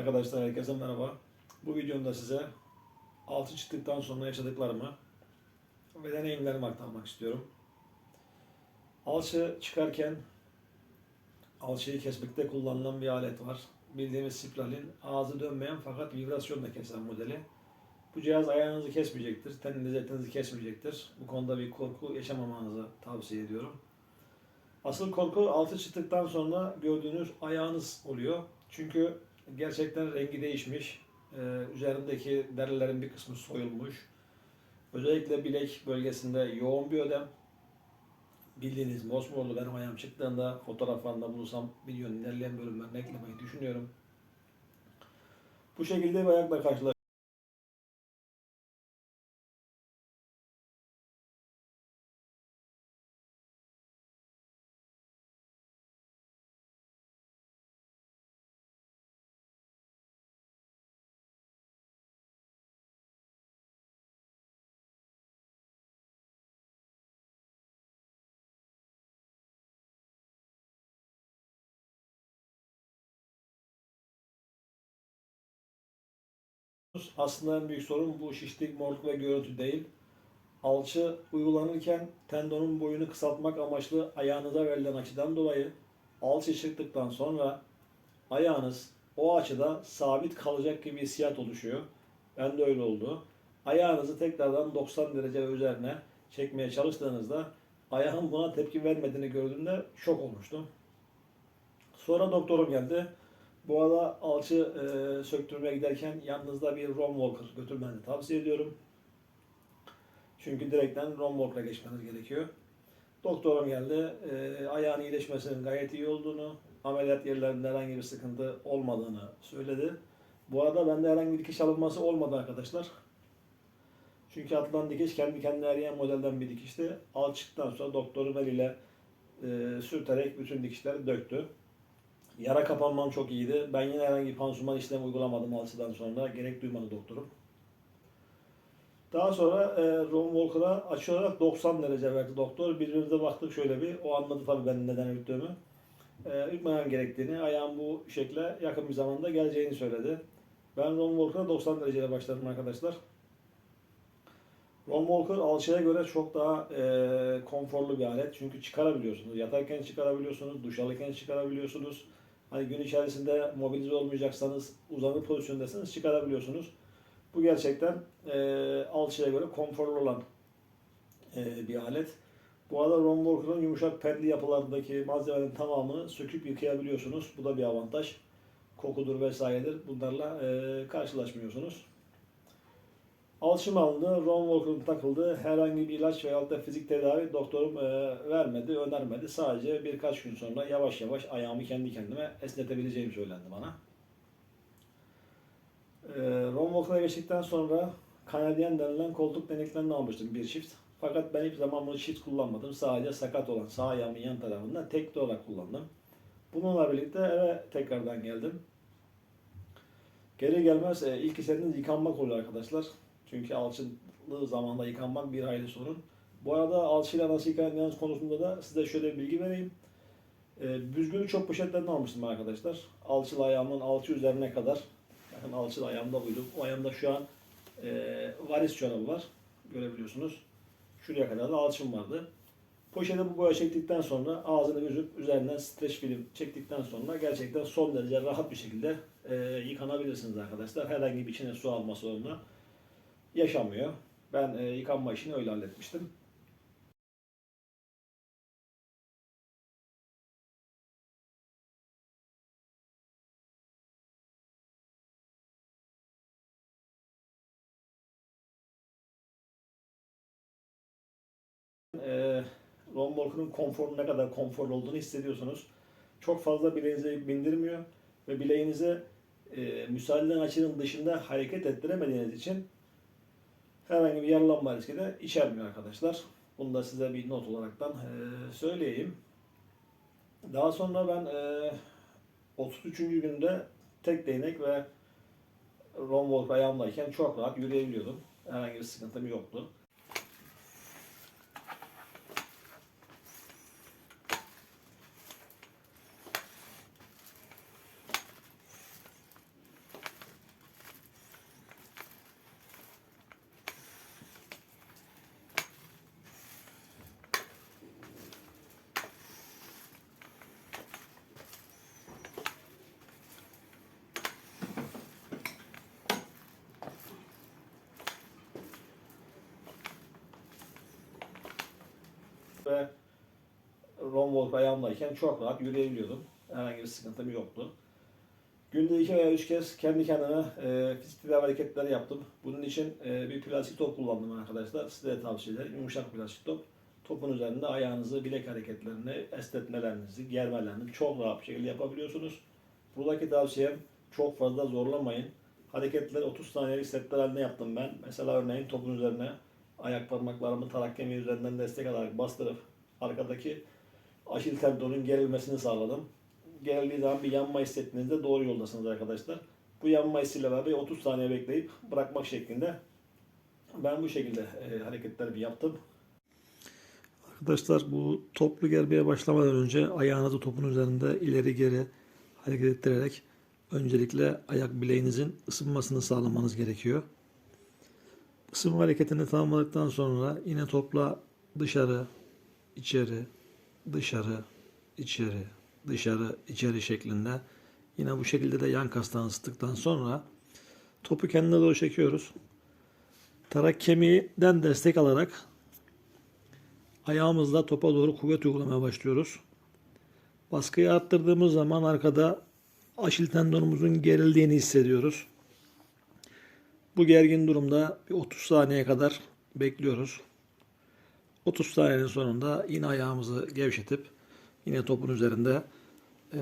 Arkadaşlar herkese merhaba. Bu videomda size altı çıktıktan sonra yaşadıklarımı ve deneyimlerimi aktarmak istiyorum. Alçı çıkarken alçıyı kesmekte kullanılan bir alet var. Bildiğimiz Siplal'in ağzı dönmeyen fakat vibrasyonla kesen modeli. Bu cihaz ayağınızı kesmeyecektir, teninizi etinizi kesmeyecektir. Bu konuda bir korku yaşamamanızı tavsiye ediyorum. Asıl korku altı çıktıktan sonra gördüğünüz ayağınız oluyor. Çünkü gerçekten rengi değişmiş. Ee, üzerindeki derilerin bir kısmı soyulmuş. Özellikle bilek bölgesinde yoğun bir ödem. Bildiğiniz mosmorlu benim ayağım çıktığında fotoğraflarında bulursam videonun ilerleyen bölümlerine eklemeyi düşünüyorum. Bu şekilde bir ayakla karşılaş. Aslında en büyük sorun bu şişlik, morluk ve görüntü değil. Alçı uygulanırken tendonun boyunu kısaltmak amaçlı ayağınıza verilen açıdan dolayı alçı çıktıktan sonra ayağınız o açıda sabit kalacak gibi hissiyat oluşuyor. Ben de öyle oldu. Ayağınızı tekrardan 90 derece üzerine çekmeye çalıştığınızda ayağın buna tepki vermediğini gördüğümde şok olmuştum. Sonra doktorum geldi. Bu arada alçı e, söktürmeye giderken yanınızda bir Rom Walker götürmenizi tavsiye ediyorum. Çünkü direkten Rom Walker'a geçmeniz gerekiyor. Doktorum geldi. E, ayağın iyileşmesinin gayet iyi olduğunu, ameliyat yerlerinde herhangi bir sıkıntı olmadığını söyledi. Bu arada bende herhangi bir dikiş alınması olmadı arkadaşlar. Çünkü atılan dikiş kendi kendine eriyen modelden bir dikişti. Alçıktan sonra doktorum eliyle e, sürterek bütün dikişleri döktü. Yara kapanmam çok iyiydi. Ben yine herhangi bir pansuman işlemi uygulamadım alçıdan sonra. Gerek duymadı doktorum. Daha sonra e, Ron Walker'a açı olarak 90 derece verdi doktor. Birbirimize baktık şöyle bir. O anladı tabii benim neden ürktüğümü. E, ürkmemem gerektiğini, ayağım bu şekle yakın bir zamanda geleceğini söyledi. Ben Ron Walker'a 90 dereceyle başladım arkadaşlar. Ron Walker alçıya göre çok daha e, konforlu bir alet. Çünkü çıkarabiliyorsunuz. Yatarken çıkarabiliyorsunuz, duş alırken çıkarabiliyorsunuz. Hani gün içerisinde mobilize olmayacaksanız, uzanır pozisyondasınız çıkarabiliyorsunuz. Bu gerçekten e, alçıya göre konforlu olan e, bir alet. Bu arada Ron Walker'ın yumuşak pedli yapılardaki malzemenin tamamını söküp yıkayabiliyorsunuz. Bu da bir avantaj. Kokudur vesairedir. Bunlarla e, karşılaşmıyorsunuz. Alçım alındı, Ron Walker'ın takıldı. Herhangi bir ilaç veya da fizik tedavi doktorum e, vermedi, önermedi. Sadece birkaç gün sonra yavaş yavaş ayağımı kendi kendime esnetebileceğim söylendi bana. E, Ron Walker'a geçtikten sonra Kanadyen denilen koltuk deneklerini almıştım bir çift. Fakat ben hiçbir zaman bunu çift kullanmadım. Sadece sakat olan sağ ayağımın yan tarafında tek olarak kullandım. Bununla birlikte eve tekrardan geldim. Geri gelmez e, ilk istediğiniz yıkanmak oluyor arkadaşlar. Çünkü alçılı zamanda yıkanmak bir hayli sorun. Bu arada alçıyla nasıl yıkanacağınız konusunda da size şöyle bir bilgi vereyim. E, büzgülü çok poşetlerini almıştım arkadaşlar. Alçılı ayağımın alçı üzerine kadar. Bakın alçılı ayağımda buydu. O ayağımda şu an e, varis çorabı var. Görebiliyorsunuz. Şuraya kadar da alçım vardı. Poşete bu boya çektikten sonra ağzını büzüp üzerinden streç film çektikten sonra gerçekten son derece rahat bir şekilde e, yıkanabilirsiniz arkadaşlar. Herhangi bir içine su alma sorunu yaşamıyor. Ben e, yıkanma işini öyle halletmiştim. E, Ron konforun ne kadar konforlu olduğunu hissediyorsunuz. Çok fazla bileğinize bindirmiyor ve bileğinize e, müsaade edilen açının dışında hareket ettiremediğiniz için herhangi bir yaralanma riski de içermiyor arkadaşlar. Bunu da size bir not olaraktan söyleyeyim. Daha sonra ben e, 33. günde tek değnek ve Ron Walker ayağımdayken çok rahat yürüyebiliyordum. Herhangi bir sıkıntım yoktu. Ron walk ayağımdayken çok rahat yürüyebiliyordum. Herhangi bir sıkıntım yoktu. Günde iki veya üç kez kendi kendime e, fizik tedavi hareketleri yaptım. Bunun için e, bir plastik top kullandım arkadaşlar. Size de tavsiye ederim. Yumuşak plastik top. Topun üzerinde ayağınızı, bilek hareketlerini, esnetmelerinizi, germelerinizi çok rahat bir şekilde yapabiliyorsunuz. Buradaki tavsiyem çok fazla zorlamayın. Hareketleri 30 saniyelik setler halinde yaptım ben. Mesela örneğin topun üzerine ayak parmaklarımı tarak kemiği üzerinden destek alarak bastırıp arkadaki aşil tendonun gerilmesini sağladım. Gerildiği zaman bir yanma hissettiğinizde doğru yoldasınız arkadaşlar. Bu yanma hissiyle beraber 30 saniye bekleyip bırakmak şeklinde ben bu şekilde e, hareketleri yaptım. Arkadaşlar bu toplu germeye başlamadan önce ayağınızı topun üzerinde ileri geri hareket ettirerek öncelikle ayak bileğinizin ısınmasını sağlamanız gerekiyor. Isınma hareketini tamamladıktan sonra yine topla dışarı, içeri, dışarı, içeri, dışarı, içeri şeklinde yine bu şekilde de yan kastan ısıttıktan sonra topu kendine doğru çekiyoruz. Tarak kemiğinden destek alarak ayağımızla topa doğru kuvvet uygulamaya başlıyoruz. Baskıyı arttırdığımız zaman arkada aşil tendonumuzun gerildiğini hissediyoruz. Bu gergin durumda bir 30 saniye kadar bekliyoruz. 30 saniyenin sonunda yine ayağımızı gevşetip yine topun üzerinde eee,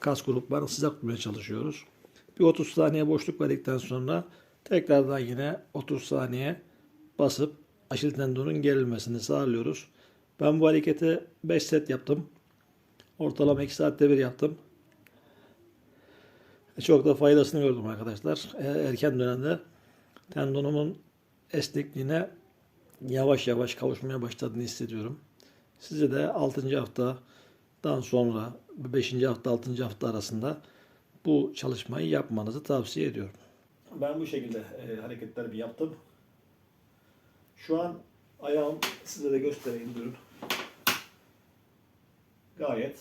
kas gruplarını sıcak tutmaya çalışıyoruz. Bir 30 saniye boşluk verdikten sonra tekrardan yine 30 saniye basıp aşil tendonun gerilmesini sağlıyoruz. Ben bu hareketi 5 set yaptım. Ortalama 2 saatte bir yaptım. Çok da faydasını gördüm arkadaşlar. E, Erken dönemde tendonumun esnekliğine yavaş yavaş kavuşmaya başladığını hissediyorum. Size de 6. haftadan sonra 5. hafta 6. hafta arasında bu çalışmayı yapmanızı tavsiye ediyorum. Ben bu şekilde e, hareketlerimi yaptım. Şu an ayağım size de göstereyim durun. Gayet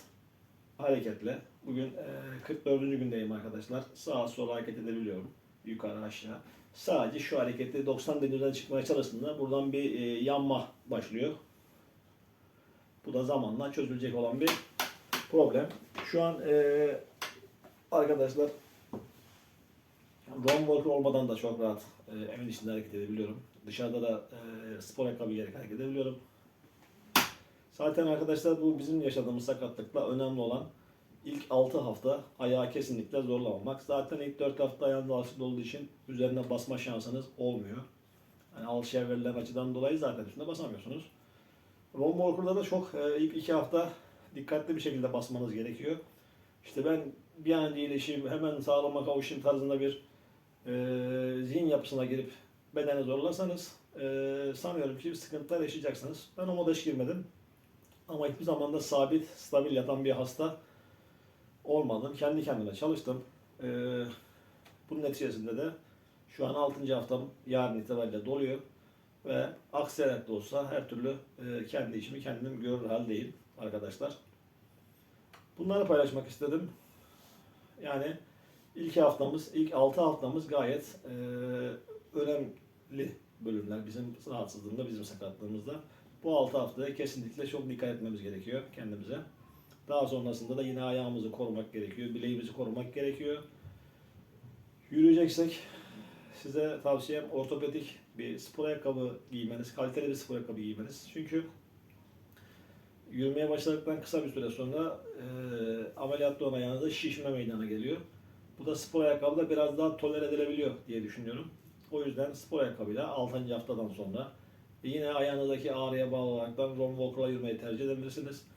hareketli. Bugün e, 44. gündeyim arkadaşlar. Sağa sola hareket edebiliyorum. Yukarı aşağı. Sadece şu hareketi 90 dereceden çıkmaya çalıştığında buradan bir e, yanma başlıyor. Bu da zamanla çözülecek olan bir problem. Şu an e, arkadaşlar Ron walker olmadan da çok rahat e, evin içinde hareket edebiliyorum. Dışarıda da e, spor ayakkabı giyerek hareket edebiliyorum. Zaten arkadaşlar bu bizim yaşadığımız sakatlıkla önemli olan ilk 6 hafta ayağı kesinlikle zorlamamak. Zaten ilk 4 hafta ayağınız alışık olduğu için üzerine basma şansınız olmuyor. Yani alışıya verilen açıdan dolayı zaten üstüne basamıyorsunuz. Ron Walker'da da çok e, ilk 2 hafta dikkatli bir şekilde basmanız gerekiyor. İşte ben bir an iyileşeyim, hemen sağlama kavuşayım tarzında bir e, zihin yapısına girip bedeni zorlarsanız e, sanıyorum ki sıkıntılar yaşayacaksınız. Ben o moda hiç girmedim. Ama hiçbir zaman da sabit, stabil yatan bir hasta olmadım. Kendi kendime çalıştım. E, bunun neticesinde de şu an 6. haftam yarın itibariyle doluyor. Ve aksiyerek de olsa her türlü e, kendi işimi kendim görür haldeyim arkadaşlar. Bunları paylaşmak istedim. Yani ilk haftamız, ilk 6 haftamız gayet e, önemli bölümler bizim rahatsızlığında, bizim sakatlığımızda. Bu 6 haftaya kesinlikle çok dikkat etmemiz gerekiyor kendimize. Daha sonrasında da yine ayağımızı korumak gerekiyor, bileğimizi korumak gerekiyor. Yürüyeceksek size tavsiyem ortopedik bir spor ayakkabı giymeniz, kaliteli bir spor ayakkabı giymeniz. Çünkü yürümeye başladıktan kısa bir süre sonra e, ameliyatlı olan ayağınızda şişme meydana geliyor. Bu da spor ayakkabıda biraz daha tolere edilebiliyor diye düşünüyorum. O yüzden spor ayakkabıyla 6. haftadan sonra yine ayağınızdaki ağrıya bağlı olarak da Ron Walker'la yürümeyi tercih edebilirsiniz.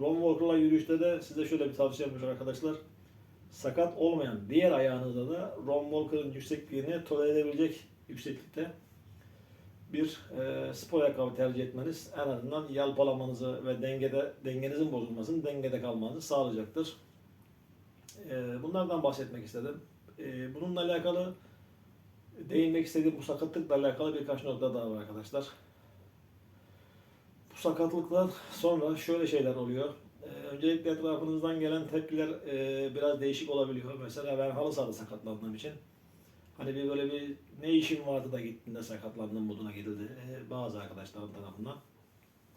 Ron Walker'la yürüyüşte de size şöyle bir tavsiyem var arkadaşlar. Sakat olmayan diğer ayağınızda da Ron Walker'ın yüksekliğini tolere edebilecek yükseklikte bir e, spor ayakkabı tercih etmeniz en azından yalpalamanızı ve dengede dengenizin bozulmasını, dengede kalmanızı sağlayacaktır. E, bunlardan bahsetmek istedim. E, bununla alakalı değinmek istediğim bu sakatlıkla alakalı birkaç nokta daha var arkadaşlar. Bu sakatlıklar sonra şöyle şeyler oluyor. E, öncelikle etrafınızdan gelen tepkiler e, biraz değişik olabiliyor. Mesela ben halı sahada sakatlandığım için Hani bir böyle bir ne işin vardı da gittin de sakatlandın moduna gidildi e, bazı arkadaşlarım tarafından.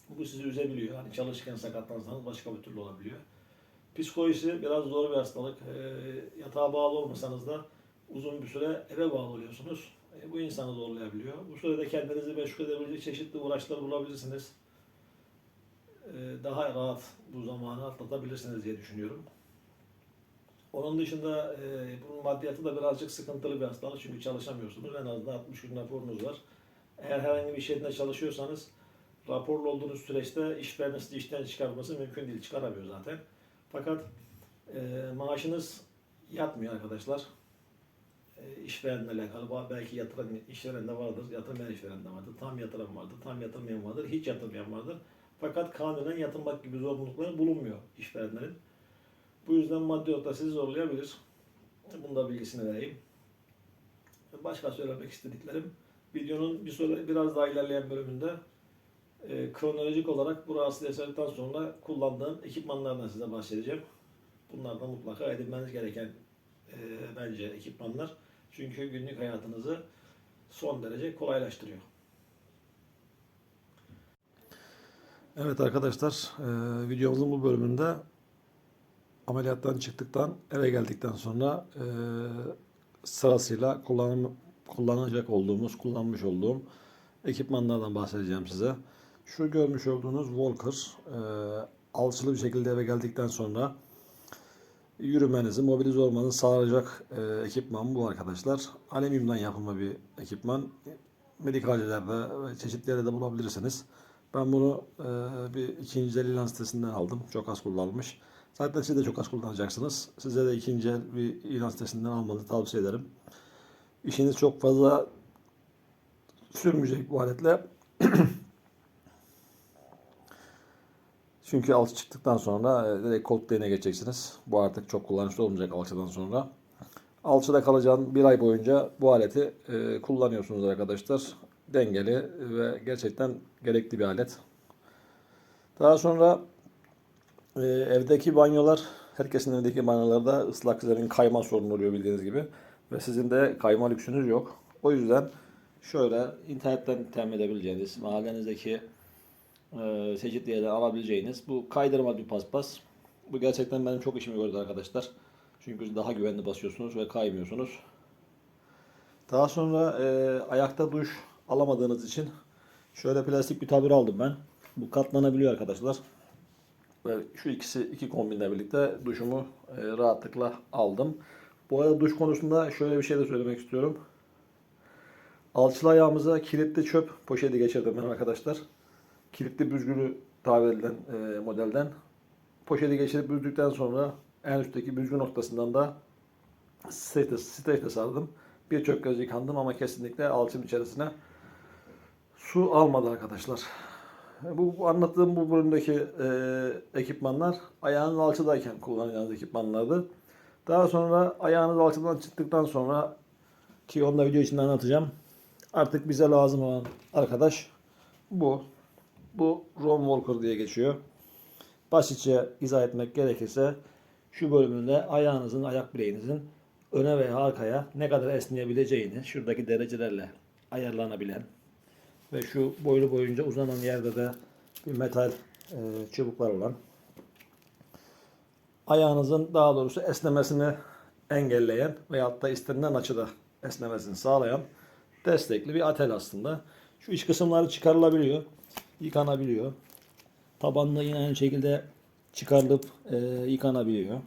Bu sizi üzebiliyor. Hani çalışırken sakatlanırsanız başka bir türlü olabiliyor. Psikolojisi biraz zor bir hastalık. Ee, yatağa bağlı olmasanız da uzun bir süre eve bağlı oluyorsunuz. E, bu insanı zorlayabiliyor. Bu sürede kendinizi meşgul edebilecek çeşitli uğraşlar bulabilirsiniz. Ee, daha rahat bu zamanı atlatabilirsiniz diye düşünüyorum. Onun dışında e, bunun maddiyatı da birazcık sıkıntılı bir hastalık çünkü çalışamıyorsunuz. En azından 60 gün raporunuz var. Eğer herhangi bir yerinde çalışıyorsanız raporlu olduğunuz süreçte işveren sizi işten çıkarması mümkün değil. Çıkaramıyor zaten. Fakat e, maaşınız yatmıyor arkadaşlar. E, işverenle alakalı belki yatıran işveren de vardır, yatırmayan işveren de vardır. Tam yatıran vardır, tam yatırmayan vardır, hiç yatırmayan vardır. Fakat kanunen yatırmak gibi zorunlulukları bulunmuyor işverenlerin. Bu yüzden maddi olarak sizi zorlayabilir. Bunu da bilgisini vereyim. Başka söylemek istediklerim. Videonun bir sonra biraz daha ilerleyen bölümünde e, kronolojik olarak bu rahatsızlığı yaşadıktan sonra kullandığım ekipmanlardan size bahsedeceğim. Bunlar da mutlaka edinmeniz gereken e, bence ekipmanlar. Çünkü günlük hayatınızı son derece kolaylaştırıyor. Evet arkadaşlar, e, videomuzun bu bölümünde ameliyattan çıktıktan eve geldikten sonra e, sırasıyla kullanım, kullanacak olduğumuz, kullanmış olduğum ekipmanlardan bahsedeceğim size. Şu görmüş olduğunuz Walker, e, alçılı bir şekilde eve geldikten sonra yürümenizi, mobilize olmanızı sağlayacak e, ekipman bu arkadaşlar. Alüminyumdan yapılma bir ekipman. Medikalelerde ve çeşitli yerde de bulabilirsiniz. Ben bunu e, bir ikinci el ilan sitesinden aldım. Çok az kullanılmış. Zaten siz de çok az kullanacaksınız. Size de ikinci el bir ilan sitesinden almanızı tavsiye ederim. İşiniz çok fazla sürmeyecek bu aletle. Çünkü alçı çıktıktan sonra e, direkt kol değine geçeceksiniz. Bu artık çok kullanışlı olmayacak alçıdan sonra. Alçıda kalacağın bir ay boyunca bu aleti e, kullanıyorsunuz arkadaşlar. Dengeli ve gerçekten gerekli bir alet. Daha sonra e, evdeki banyolar, herkesin evdeki banyolarda ıslak zemin kayma sorunu oluyor bildiğiniz gibi. Ve sizin de kayma lüksünüz yok. O yüzden şöyle internetten temin edebileceğiniz, mahallenizdeki e, yerden alabileceğiniz bu kaydırma bir paspas. Bu gerçekten benim çok işimi gördü arkadaşlar. Çünkü daha güvenli basıyorsunuz ve kaymıyorsunuz. Daha sonra e, ayakta duş alamadığınız için şöyle plastik bir tabir aldım ben. Bu katlanabiliyor arkadaşlar. Ve şu ikisi iki kombinle birlikte duşumu e, rahatlıkla aldım. Bu arada duş konusunda şöyle bir şey de söylemek istiyorum. Alçılı ayağımıza kilitli çöp poşeti geçirdim ben arkadaşlar. Kilitli büzgülü tabir edilen e, modelden. Poşeti geçirip büzdükten sonra en üstteki büzgü noktasından da streçle sardım. Birçok kez yıkandım ama kesinlikle alçım içerisine su almadı arkadaşlar. Bu, bu anlattığım bu bölümdeki e, ekipmanlar ayağınız alçıdayken kullanacağınız ekipmanlardı. Daha sonra ayağınız alçıdan çıktıktan sonra ki onu da video içinde anlatacağım. Artık bize lazım olan arkadaş bu. Bu Ron Walker diye geçiyor. Basitçe izah etmek gerekirse şu bölümünde ayağınızın, ayak bileğinizin öne veya arkaya ne kadar esneyebileceğini şuradaki derecelerle ayarlanabilen ve şu boylu boyunca uzanan yerde de bir metal e, çubuklar olan ayağınızın daha doğrusu esnemesini engelleyen veyahut da istenilen açıda esnemesini sağlayan destekli bir atel aslında. Şu iç kısımları çıkarılabiliyor, yıkanabiliyor. Tabanlı yine aynı şekilde çıkarılıp e, yıkanabiliyor.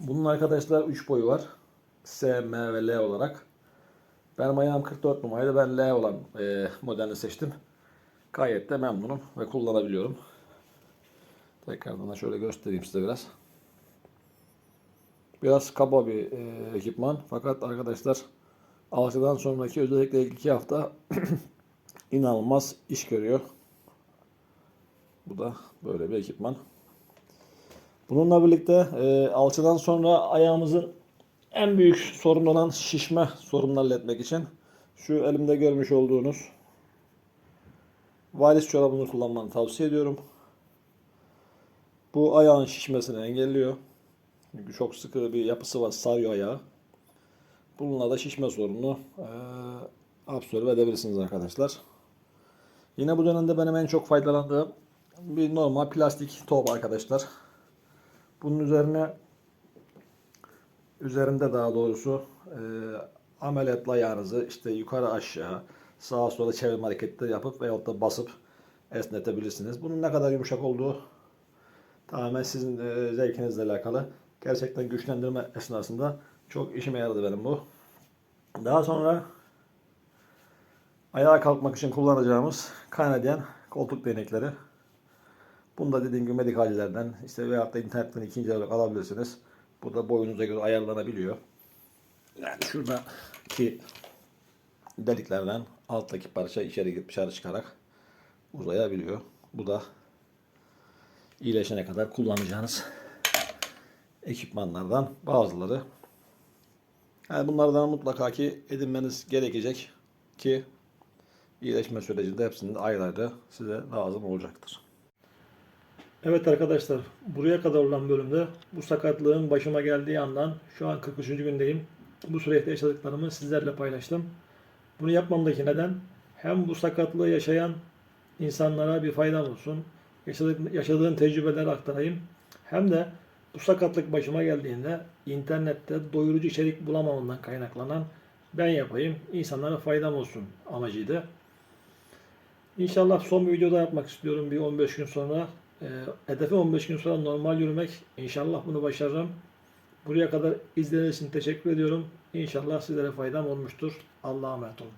Bunun arkadaşlar 3 boyu var. S, M ve L olarak. Benim ayağım 44 numaraydı. Ben L olan e, modelini seçtim. Gayet de memnunum ve kullanabiliyorum. Tekrardan da şöyle göstereyim size biraz. Biraz kaba bir e, ekipman. Fakat arkadaşlar alçıdan sonraki özellikle ilk iki hafta inanılmaz iş görüyor. Bu da böyle bir ekipman. Bununla birlikte e, alçıdan sonra ayağımızın en büyük sorun olan şişme sorununu halletmek için şu elimde görmüş olduğunuz valiz çorabını kullanmanı tavsiye ediyorum. Bu ayağın şişmesini engelliyor. Çünkü çok sıkı bir yapısı var, sarıyor ayağı. Bununla da şişme sorununu e, absorbe edebilirsiniz arkadaşlar. Yine bu dönemde benim en çok faydalandığım bir normal plastik top arkadaşlar. Bunun üzerine üzerinde daha doğrusu e, ameliyatla ayağınızı işte yukarı aşağı sağa sola çevirme hareketleri yapıp veyahut da basıp esnetebilirsiniz. Bunun ne kadar yumuşak olduğu tamamen sizin e, zevkinizle alakalı. Gerçekten güçlendirme esnasında çok işime yaradı benim bu. Daha sonra ayağa kalkmak için kullanacağımız Canadian koltuk değnekleri. Bunu da dediğim gibi medikallerden işte veyahut da internetten ikinci olarak alabilirsiniz. Bu da boyunuza göre ayarlanabiliyor. Yani şuradaki deliklerden alttaki parça içeri girip dışarı çıkarak uzayabiliyor. Bu da iyileşene kadar kullanacağınız ekipmanlardan bazıları. Yani bunlardan mutlaka ki edinmeniz gerekecek ki iyileşme sürecinde hepsinin ayrı ayrı size lazım olacaktır. Evet arkadaşlar, buraya kadar olan bölümde bu sakatlığın başıma geldiği andan şu an 43. gündeyim. Bu süreçte yaşadıklarımı sizlerle paylaştım. Bunu yapmamdaki neden hem bu sakatlığı yaşayan insanlara bir faydam olsun, yaşadık, yaşadığım tecrübeleri aktarayım. Hem de bu sakatlık başıma geldiğinde internette doyurucu içerik bulamamamdan kaynaklanan ben yapayım, insanlara faydam olsun amacıydı. İnşallah son bir videoda yapmak istiyorum bir 15 gün sonra. Ee, hedefim 15 gün sonra normal yürümek. İnşallah bunu başarırım. Buraya kadar izlediğiniz için teşekkür ediyorum. İnşallah sizlere faydam olmuştur. Allah'a emanet olun.